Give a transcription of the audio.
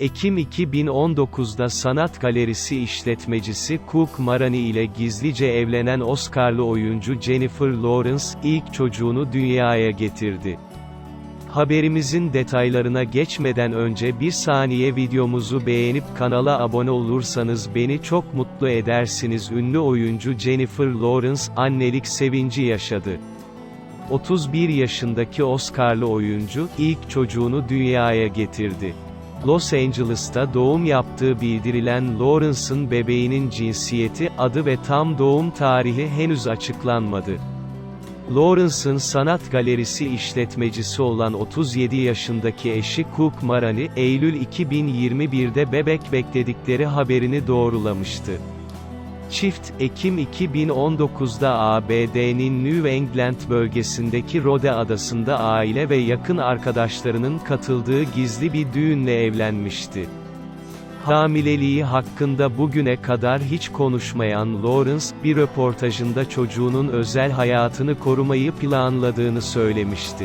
Ekim 2019'da sanat galerisi işletmecisi Cook Marani ile gizlice evlenen Oscar'lı oyuncu Jennifer Lawrence, ilk çocuğunu dünyaya getirdi. Haberimizin detaylarına geçmeden önce bir saniye videomuzu beğenip kanala abone olursanız beni çok mutlu edersiniz. Ünlü oyuncu Jennifer Lawrence, annelik sevinci yaşadı. 31 yaşındaki Oscar'lı oyuncu, ilk çocuğunu dünyaya getirdi. Los Angeles'ta doğum yaptığı bildirilen Lawrence'ın bebeğinin cinsiyeti, adı ve tam doğum tarihi henüz açıklanmadı. Lawrence'ın sanat galerisi işletmecisi olan 37 yaşındaki eşi Cook Marani, Eylül 2021'de bebek bekledikleri haberini doğrulamıştı. Çift, Ekim 2019'da ABD'nin New England bölgesindeki Rhode adasında aile ve yakın arkadaşlarının katıldığı gizli bir düğünle evlenmişti. Hamileliği hakkında bugüne kadar hiç konuşmayan Lawrence, bir röportajında çocuğunun özel hayatını korumayı planladığını söylemişti.